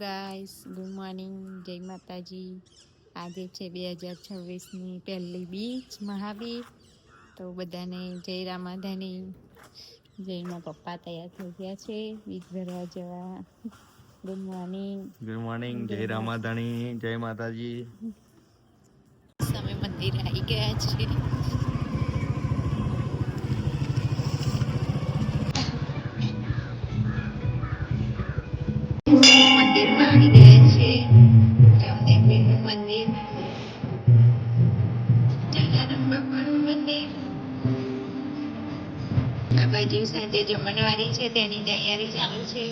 Guys good morning જય માતાજી આજે છે બે હજાર છવ્વીસની પહેલી બીચ મહાબીર તો બધાને જય રામાધાની. જયમાં પપ્પા તૈયાર થઈ ગયા છે. બીચ ભરવા જવા. ગુડ મોર્નિંગ ગુડ મોર્નિંગ જય રામાધાની જય માતાજી. અમે મંદિર આવી ગયા છે. આ બાજુ સાંજે જમણવારી છે તેની તૈયારી ચાલુ છે.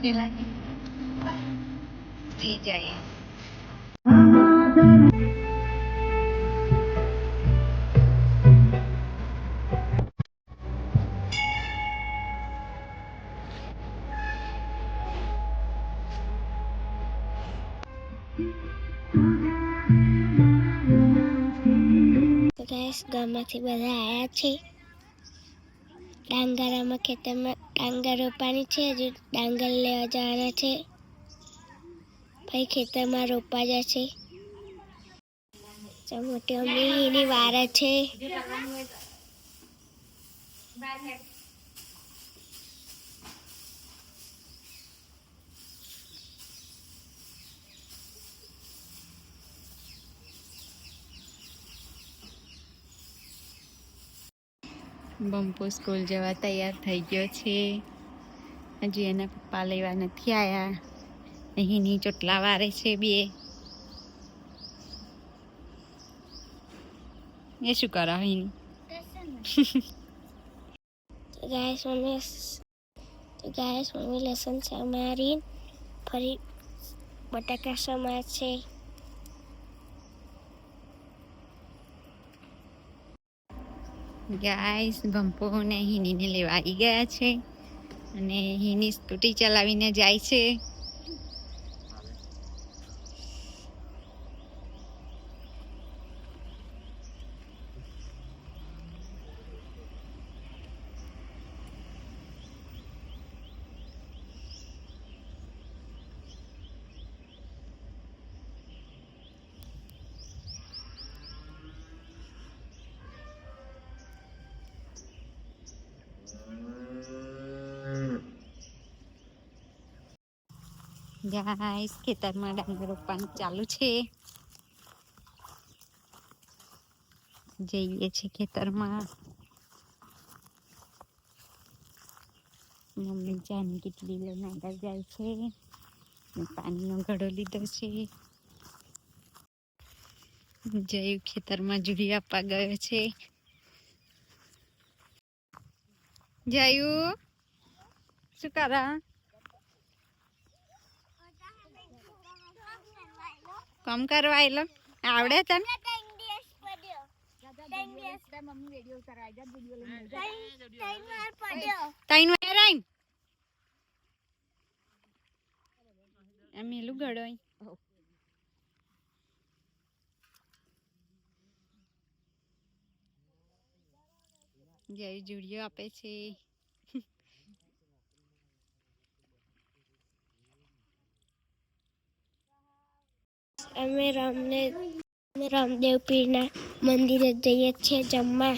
pakai lagi. ગામમાંથી બધા આવ્યા છે. ડાંગરામાં ખેતરમાં ડાંગર રોપવાની છે. હજુ ડાંગર લેવા જવાના છે. પછી ખેતરમાં રોપવા જશે. મોટી અમી એની વાર છે. બંપો સ્કૂલ જવા તૈયાર થઈ ગયો છે. હજી એના પપ્પા લેવા નથી આવ્યા અહીંની ચોટલા વારે છે બે. એ શું કરો અહીં? ગાય સ્વામી લસણ છે અમારી ફરી બટાકા સમાર છે. ગાઈસ ભંપો ને હિનીને લેવા આવી ગયા છે. અને હિની સ્કૂટી ચલાવીને જાય છે. ગાઈસ ખેતરમાં ડાંગર રોપવાનું ચાલુ છે. જઈએ છીએ ખેતરમાં. મમ્મી ચાની કેટલી લઈને આગળ જાય છે. પાણીનો ઘડો લીધો છે. જય ખેતરમાં જુડી આપવા ગયો છે. જયુ શું કરા? કામ કરવા આવેલો આવડે તને તૈન વાર આઈન આ મેલું ગળો. જય જુડિયો આપે છે અમે રામને અમે રામદેવ પીરના મંદિરે જઈએ છીએ જમવા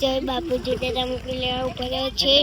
જય બાપુજી દાદા મૂકી લેવા ઉપર છે